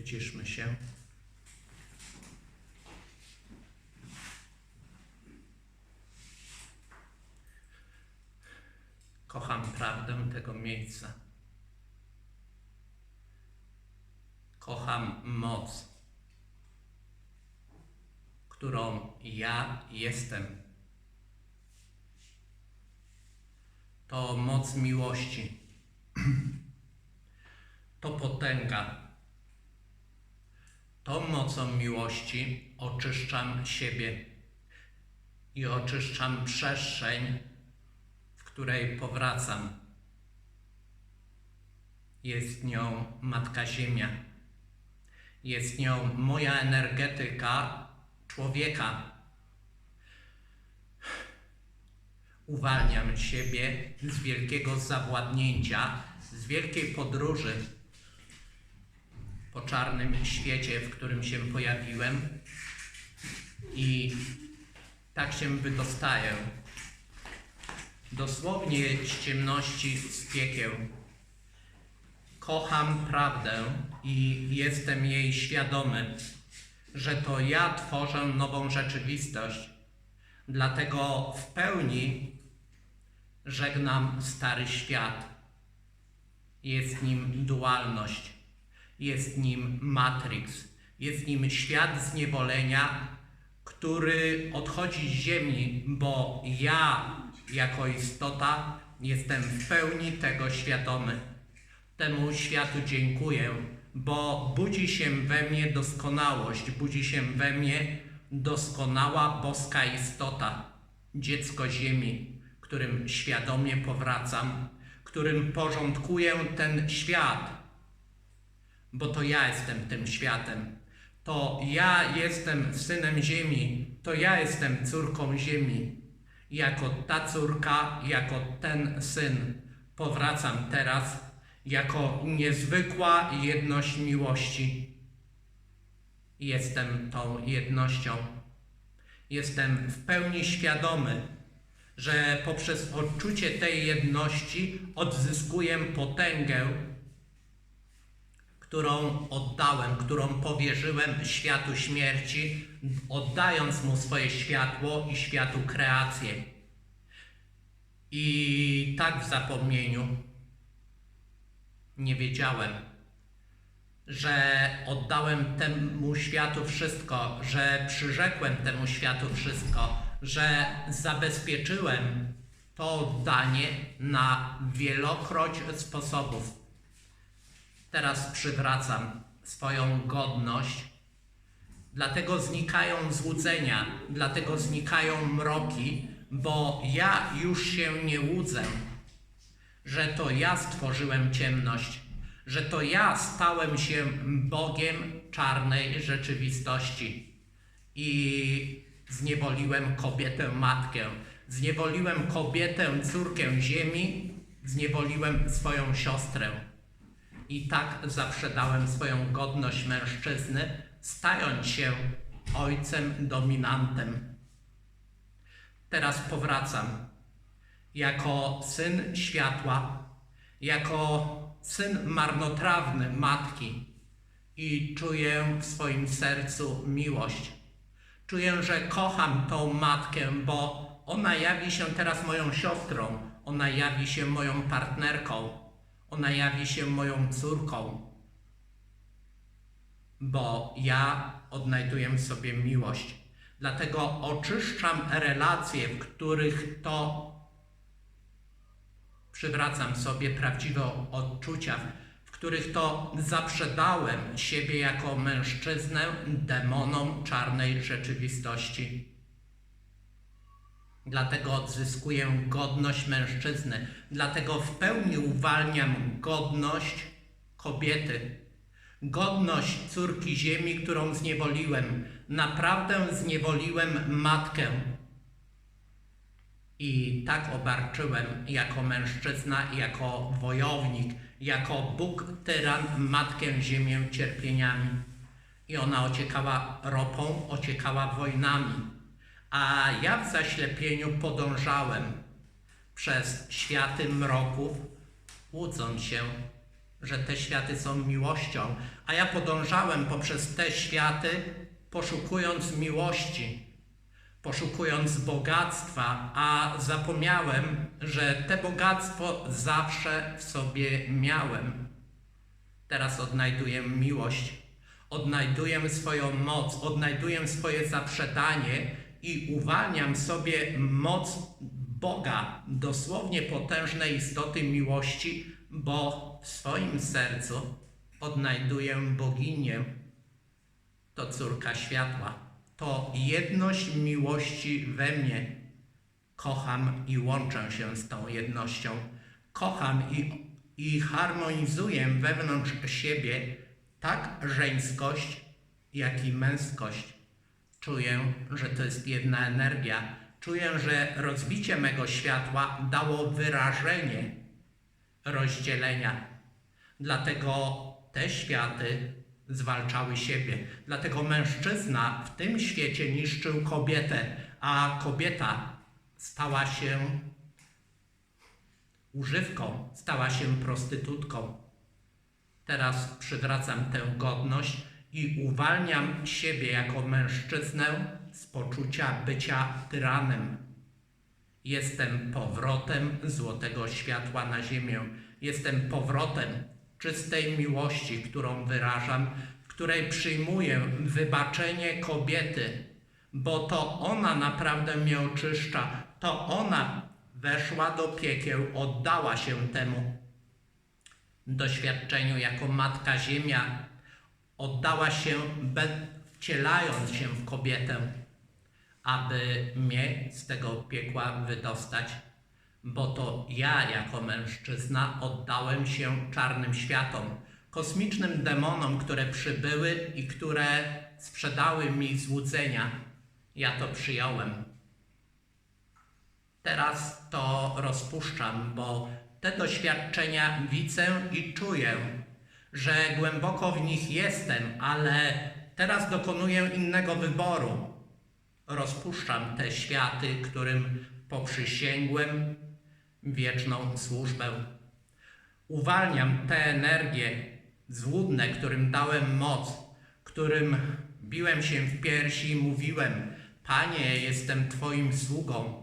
Wyciszmy się. Kocham prawdę tego miejsca. Kocham moc, którą ja jestem. To moc miłości. To potęga. Tą mocą miłości oczyszczam siebie i oczyszczam przestrzeń, w której powracam. Jest nią Matka Ziemia. Jest nią moja energetyka człowieka. Uwalniam siebie z wielkiego zawładnięcia, z wielkiej podróży po czarnym świecie, w którym się pojawiłem i tak się wydostaję. Dosłownie z ciemności, z piekieł. Kocham prawdę i jestem jej świadomy, że to ja tworzę nową rzeczywistość. Dlatego w pełni żegnam stary świat. Jest nim dualność, jest nim matrix, jest nim świat zniewolenia, który odchodzi z ziemi, bo ja jako istota jestem w pełni tego świadomy. Temu światu dziękuję, bo budzi się we mnie doskonałość, budzi się we mnie doskonała boska istota, dziecko ziemi, którym świadomie powracam, którym porządkuję ten świat, bo to ja jestem tym światem. To ja jestem synem ziemi, to ja jestem córką ziemi. Jako ta córka, jako ten syn powracam teraz jako niezwykła jedność miłości. Jestem tą jednością. Jestem w pełni świadomy, że poprzez odczucie tej jedności odzyskuję potęgę, którą oddałem, którą powierzyłem światu śmierci, oddając mu swoje światło i światu kreację. I tak w zapomnieniu nie wiedziałem, że oddałem temu światu wszystko, że przyrzekłem temu światu wszystko, że zabezpieczyłem to oddanie na wielokroć sposobów. Teraz przywracam swoją godność, dlatego znikają złudzenia, dlatego znikają mroki, bo ja już się nie łudzę, że to ja stworzyłem ciemność, że to ja stałem się Bogiem czarnej rzeczywistości i zniewoliłem kobietę matkę, zniewoliłem kobietę córkę ziemi, zniewoliłem swoją siostrę. I tak zaprzedałem swoją godność mężczyzny, stając się ojcem dominantem. Teraz powracam jako syn światła, jako syn marnotrawny matki i czuję w swoim sercu miłość. Czuję, że kocham tą matkę, bo ona jawi się teraz moją siostrą, ona jawi się moją partnerką, ona jawi się moją córką, bo ja odnajduję w sobie miłość. Dlatego oczyszczam relacje, w których to przywracam sobie prawdziwe odczucia, w których to zaprzedałem siebie jako mężczyznę demonom czarnej rzeczywistości. Dlatego odzyskuję godność mężczyzny, dlatego w pełni uwalniam godność kobiety, godność córki ziemi, którą zniewoliłem. Naprawdę zniewoliłem matkę. I tak obarczyłem jako mężczyzna, jako wojownik, jako Bóg tyran matkę ziemię cierpieniami. I ona ociekała ropą, ociekała wojnami a ja w zaślepieniu podążałem przez światy mroków, łudząc się, że te światy są miłością, a ja podążałem poprzez te światy, poszukując miłości, poszukując bogactwa, a zapomniałem, że te bogactwo zawsze w sobie miałem. Teraz odnajduję miłość, odnajduję swoją moc, odnajduję swoje zaprzedanie i uwalniam sobie moc Boga, dosłownie potężnej istoty miłości, bo w swoim sercu odnajduję boginię. To córka światła, to jedność miłości we mnie. Kocham i łączę się z tą jednością. Kocham i, i harmonizuję wewnątrz siebie tak żeńskość, jak i męskość. Czuję, że to jest jedna energia. Czuję, że rozbicie mego światła dało wyrażenie rozdzielenia. Dlatego te światy zwalczały siebie. Dlatego mężczyzna w tym świecie niszczył kobietę, a kobieta stała się używką, stała się prostytutką. Teraz przywracam tę godność i uwalniam siebie jako mężczyznę z poczucia bycia tyranem. Jestem powrotem złotego światła na ziemię. Jestem powrotem czystej miłości, którą wyrażam, w której przyjmuję wybaczenie kobiety, bo to ona naprawdę mnie oczyszcza. To ona weszła do piekieł, oddała się temu doświadczeniu jako Matka Ziemia, oddała się, wcielając się w kobietę, aby mnie z tego piekła wydostać, bo to ja jako mężczyzna oddałem się czarnym światom, kosmicznym demonom, które przybyły i które sprzedały mi złudzenia. Ja to przyjąłem. Teraz to rozpuszczam, bo te doświadczenia widzę i czuję, że głęboko w nich jestem, ale teraz dokonuję innego wyboru. Rozpuszczam te światy, którym poprzysięgłem wieczną służbę. Uwalniam te energie złudne, którym dałem moc, którym biłem się w piersi i mówiłem: Panie, jestem Twoim sługą.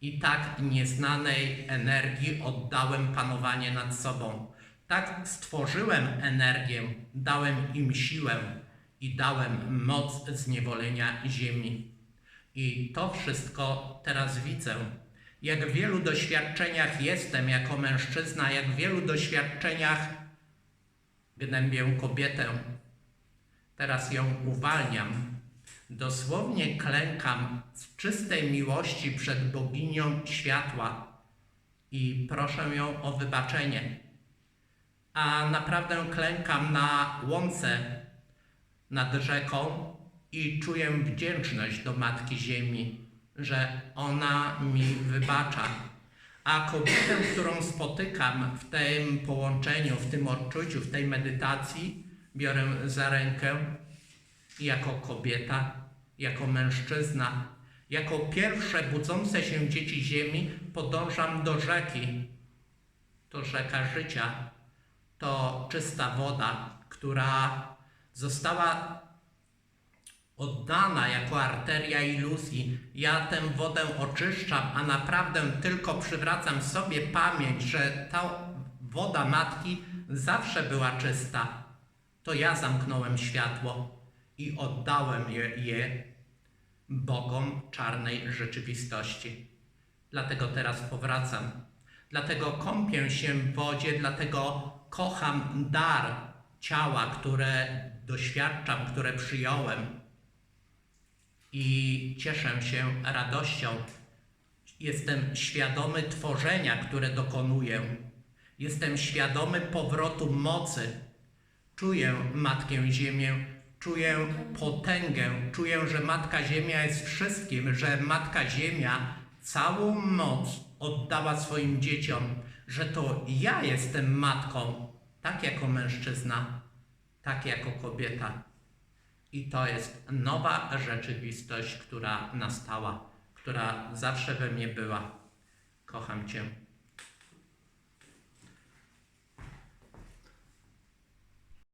I tak nieznanej energii oddałem panowanie nad sobą. Tak stworzyłem energię, dałem im siłę i dałem moc zniewolenia ziemi. I to wszystko teraz widzę. Jak w wielu doświadczeniach jestem jako mężczyzna, jak w wielu doświadczeniach gnębię kobietę. Teraz ją uwalniam. Dosłownie klękam z czystej miłości przed boginią światła i proszę ją o wybaczenie. A naprawdę klękam na łące nad rzeką i czuję wdzięczność do Matki Ziemi, że ona mi wybacza. A kobietę, którą spotykam w tym połączeniu, w tym odczuciu, w tej medytacji, biorę za rękę jako kobieta, jako mężczyzna, jako pierwsze budzące się dzieci ziemi podążam do rzeki. To rzeka życia, to czysta woda, która została oddana jako arteria iluzji. Ja tę wodę oczyszczam, a naprawdę tylko przywracam sobie pamięć, że ta woda matki zawsze była czysta. To ja zamknąłem światło i oddałem je, je bogom czarnej rzeczywistości. Dlatego teraz powracam. Dlatego kąpię się w wodzie, dlatego kocham dar ciała, które doświadczam, które przyjąłem. I cieszę się radością. Jestem świadomy tworzenia, które dokonuję. Jestem świadomy powrotu mocy. Czuję Matkę Ziemię, czuję potęgę, czuję, że Matka Ziemia jest wszystkim, że Matka Ziemia całą moc oddała swoim dzieciom, że to ja jestem matką, tak jako mężczyzna, tak jako kobieta. I to jest nowa rzeczywistość, która nastała, która zawsze we mnie była. Kocham Cię.